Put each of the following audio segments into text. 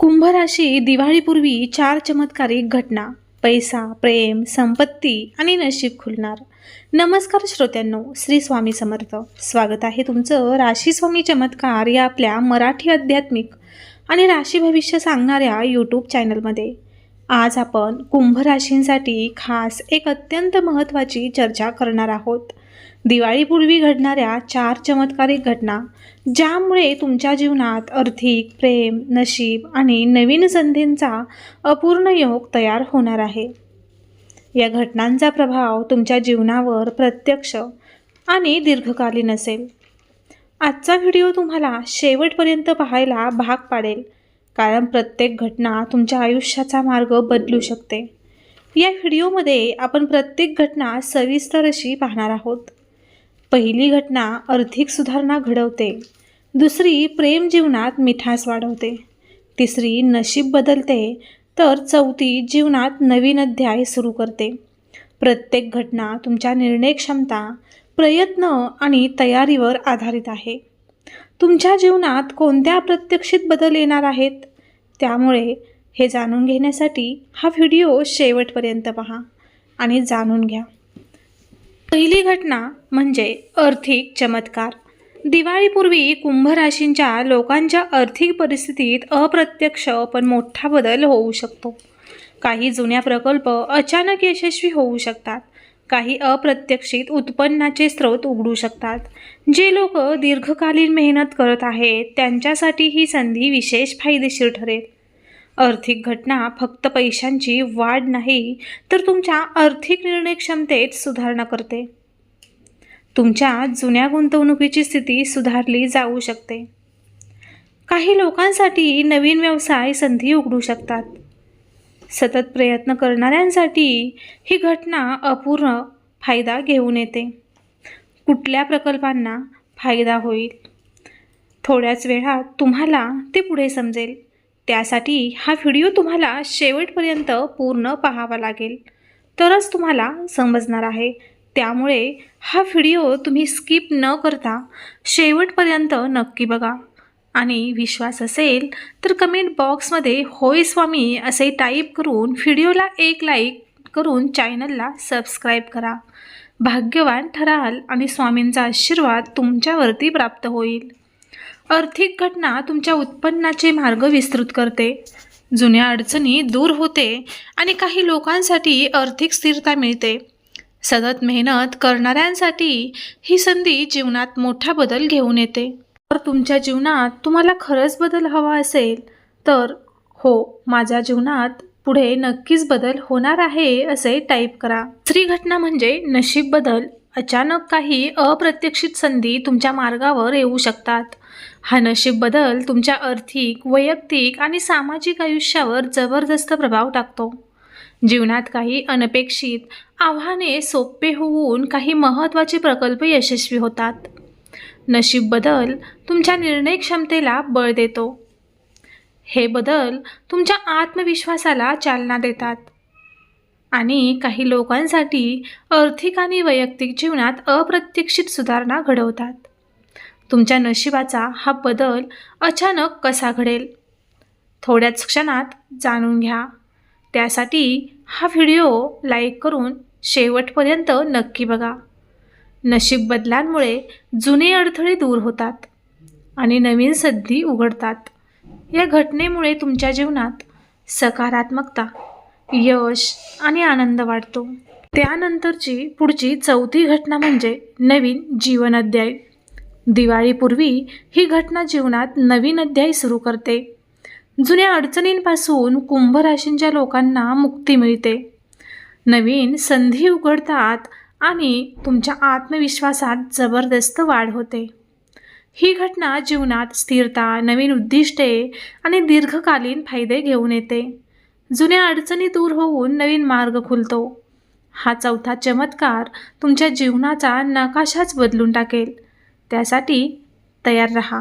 कुंभ राशी दिवाळीपूर्वी चार चमत्कारिक घटना. पैसा प्रेम संपत्ती आणि नशीब खुलणार. नमस्कार श्रोत्यांनो श्री स्वामी समर्थ. स्वागत आहे तुमचं राशी स्वामी चमत्कार या आपल्या मराठी आध्यात्मिक आणि राशी भविष्य सांगणाऱ्या यूट्यूब चॅनलमध्ये आज आपण कुंभ राशींसाठी खास एक अत्यंत महत्त्वाची चर्चा करणार आहोत. दिवाळीपूर्वी घडणाऱ्या चार चमत्कारिक घटना ज्यामुळे तुमच्या जीवनात आर्थिक प्रेम नशीब आणि नवीन संधींचा अपूर्ण योग तयार होणार आहे. या घटनांचा प्रभाव तुमच्या जीवनावर प्रत्यक्ष आणि दीर्घकालीन असेल. आजचा व्हिडिओ तुम्हाला शेवटपर्यंत पाहायला भाग पाडेल कारण प्रत्येक घटना तुमच्या आयुष्याचा मार्ग बदलू शकते. या व्हिडिओमध्ये आपण प्रत्येक घटना सविस्तर अशी पाहणार आहोत. पहिली घटना आर्थिक सुधारणा घडवते. दुसरी प्रेम जीवनात मिठास वाढवते. तिसरी नशीब बदलते तर चौथी जीवनात नवीन अध्याय सुरू करते. प्रत्येक घटना तुमच्या निर्णय क्षमता प्रयत्न आणि तयारीवर आधारित आहे. तुमच्या जीवनात कोणत्या प्रत्यक्षित बदल येणार आहेत? त्यामुळे हे जाणून घेण्यासाठी हा व्हिडिओ शेवटपर्यंत पहा आणि जाणून घ्या. पहिली घटना म्हणजे आर्थिक चमत्कार. दिवाळीपूर्वी कुंभ राशींच्या लोकांच्या आर्थिक परिस्थितीत अप्रत्यक्ष पण मोठा बदल होऊ शकतो. काही जुन्या प्रकल्प अचानक यशस्वी होऊ शकतात. काही अप्रत्यक्षित उत्पन्नाचे स्रोत उघडू शकतात. जे लोक दीर्घकालीन मेहनत करत आहेत त्यांच्यासाठी ही संधी विशेष फायदेशीर ठरेल. आर्थिक घटना फक्त पैशांची वाढ नाही तर तुमच्या आर्थिक निर्णय क्षमतेत सुधारणा करते. तुमच्या जुन्या गुंतवणुकीची स्थिती सुधारली जाऊ शकते. काही लोकांसाठी नवीन व्यवसाय संधी उघडू शकतात. सतत प्रयत्न करणाऱ्यांसाठी ही घटना अपूर्ण फायदा घेऊन येते. कुठल्या प्रकल्पांना फायदा होईल? थोड्याच वेळात तुम्हाला ते पुढे समजेल. त्यासाठी हा व्हिडिओ तुम्हाला शेवटपर्यंत पूर्ण पाहावा लागेल. तरच तुम्हाला समजणार आहे. त्यामुळे हा व्हिडिओ तुम्ही स्किप न करता शेवटपर्यंत नक्की बघा. आणि विश्वास असेल तर कमेंट बॉक्समध्ये होय स्वामी असे टाईप करून व्हिडिओला एक लाईक करून चॅनलला सबस्क्राईब करा. भाग्यवान ठराल आणि स्वामींचा आशीर्वाद तुमच्यावरती प्राप्त होईल. आर्थिक घटना तुमच्या उत्पन्नाचे मार्ग विस्तृत करते. जुन्या अडचणी दूर होते आणि काही लोकांसाठी आर्थिक स्थिरता मिळते. सतत मेहनत करणाऱ्यांसाठी ही संधी जीवनात मोठा बदल घेऊन येते. तर तुमच्या जीवनात तुम्हाला खरंच बदल हवा असेल? तर हो माझ्या जीवनात पुढे नक्कीच बदल होणार आहे असे टाईप करा. दुसरी घटना म्हणजे नशीब बदल. अचानक काही अप्रत्यक्षित संधी तुमच्या मार्गावर येऊ शकतात. हा नशीब बदल तुमच्या आर्थिक वैयक्तिक आणि सामाजिक आयुष्यावर जबरदस्त प्रभाव टाकतो. जीवनात काही अनपेक्षित आव्हाने सोपे होऊन काही महत्त्वाचे प्रकल्प यशस्वी होतात. नशीब बदल तुमच्या निर्णय क्षमतेला बळ देतो. हे बदल तुमच्या आत्मविश्वासाला चालना देतात. आणि काही लोकांसाठी आर्थिक आणि वैयक्तिक जीवनात अप्रत्यक्षित सुधारणा घडवतात. तुमच्या नशिबाचा हा बदल अचानक कसा घडेल? थोड्याच क्षणात जाणून घ्या. त्यासाठी हा व्हिडिओ लाईक करून शेवटपर्यंत नक्की बघा. नशीब बदलांमुळे जुने अडथळे दूर होतात आणि नवीन संधी उघडतात. या घटनेमुळे तुमच्या जीवनात सकारात्मकता यश आणि आनंद वाढतो. त्यानंतरची पुढची चौथी घटना म्हणजे नवीन जीवन अध्याय. दिवाळीपूर्वी ही घटना जीवनात नवीन अध्याय सुरू करते. जुन्या अडचणींपासून कुंभ राशींच्या लोकांना मुक्ती मिळते. नवीन संधी उघडतात आणि तुमच्या आत्मविश्वासात जबरदस्त वाढ होते. ही घटना जीवनात स्थिरता नवीन उद्दिष्टे आणि दीर्घकालीन फायदे घेऊन येते. जुन्या अडचणी दूर होऊन नवीन मार्ग खुलतो. हा चौथा चमत्कार तुमच्या जीवनाचा नकाशाच बदलून टाकेल. त्यासाठी तयार रहा.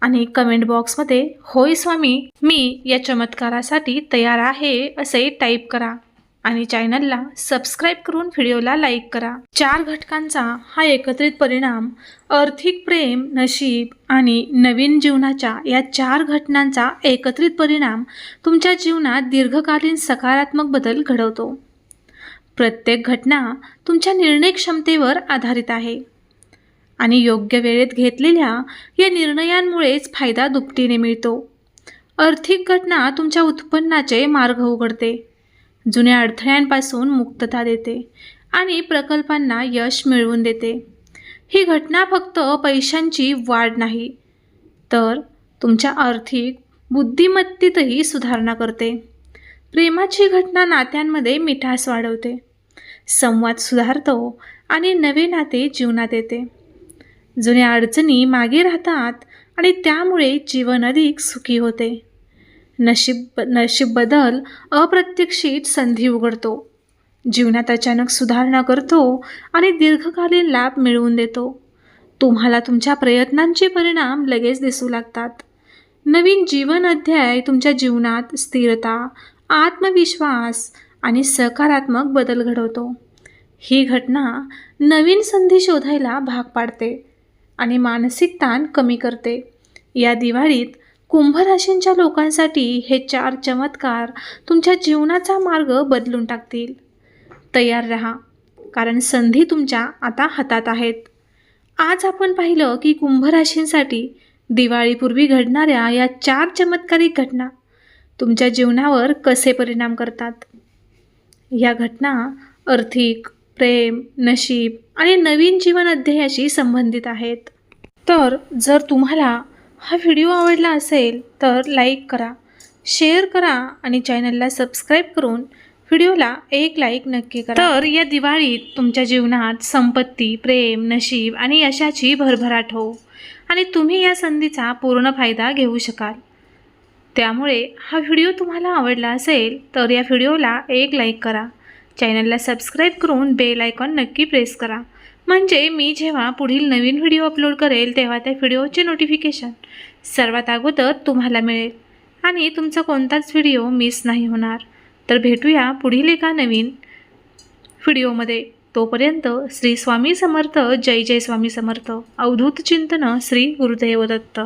आणि कमेंट बॉक्समध्ये होय स्वामी मी या चमत्कारासाठी तयार आहे असे टाईप करा. आणि चॅनलला सबस्क्राईब करून व्हिडिओला लाईक करा. चार घटकांचा हा एकत्रित परिणाम आर्थिक प्रेम नशीब आणि नवीन जीवनाच्या या चार घटनांचा एकत्रित परिणाम तुमच्या जीवनात दीर्घकालीन सकारात्मक बदल घडवतो. प्रत्येक घटना तुमच्या निर्णय क्षमतेवर आधारित आहे. आणि योग्य वेळेत घेतलेल्या या निर्णयांमुळेच फायदा दुपटीने मिळतो. आर्थिक घटना तुमच्या उत्पन्नाचे मार्ग उघडते. जुन्या अडथळ्यांपासून मुक्तता देते आणि प्रकल्पांना यश मिळवून देते. ही घटना फक्त पैशांची वाढ नाही तर तुमच्या आर्थिक बुद्धिमत्तेतही सुधारणा करते. प्रेमाची घटना नात्यांमध्ये मिठास वाढवते. संवाद सुधारतो आणि नवे नाते जीवनात येते. जुन्या अडचणी मागे राहतात आणि त्यामुळे जीवन अधिक सुखी होते. नशीब नशीब बदल अप्रत्यक्षित संधी उघडतो. जीवनात अचानक सुधारणा करतो आणि दीर्घकालीन लाभ मिळवून देतो. तुम्हाला तुमच्या प्रयत्नांचे परिणाम लगेच दिसू लागतात. नवीन जीवन अध्याय तुमच्या जीवनात स्थिरता आत्मविश्वास आणि सकारात्मक बदल घडवतो. ही घटना नवीन संधी शोधायला भाग पाडते. आणि मानसिक ताण कमी करते. या दिवाळीत कुंभ राशींच्या लोकांसाठी हे चार चमत्कार तुमच्या जीवनाचा मार्ग बदलून टाकतील. तयार रहा कारण संधी तुमच्या आता हातात आहेत. आज आपण पाहिलं की कुंभ राशींसाठी दिवाळीपूर्वी घडणाऱ्या या चार चमत्कारिक घटना तुमच्या जीवनावर कसे परिणाम करतात? या घटना आर्थिक प्रेम नशीब आणि नवीन जीवन अध्यायाशी संबंधित आहेत. तर जर तुम्हाला हा व्हिडिओ आवडला असेल तर लाईक करा शेअर करा आणि चॅनलला सबस्क्राईब करून व्हिडिओला एक लाईक नक्की करा. तर या दिवाळीत तुमच्या जीवनात संपत्ती प्रेम नशीब आणि यशाची भरभराट हो आणि तुम्ही या संधीचा पूर्ण फायदा घेऊ शकाल. त्यामुळे हा व्हिडिओ तुम्हाला आवडला असेल तर या व्हिडिओला एक लाईक करा. चॅनलला सबस्क्राईब करून बेल आयकॉन नक्की प्रेस करा. म्हणजे मी जेव्हा पुढील नवीन व्हिडिओ अपलोड करेल तेव्हा त्या व्हिडिओचे नोटिफिकेशन सर्वात अगोदर तुम्हाला मिळेल. आणि तुमचा कोणताच व्हिडिओ मिस नाही होणार. तर भेटूया पुढील एका नवीन व्हिडिओमध्ये. तोपर्यंत श्री स्वामी समर्थ जय जय स्वामी समर्थ. अवधूत चिंतन श्री गुरुदेव दत्त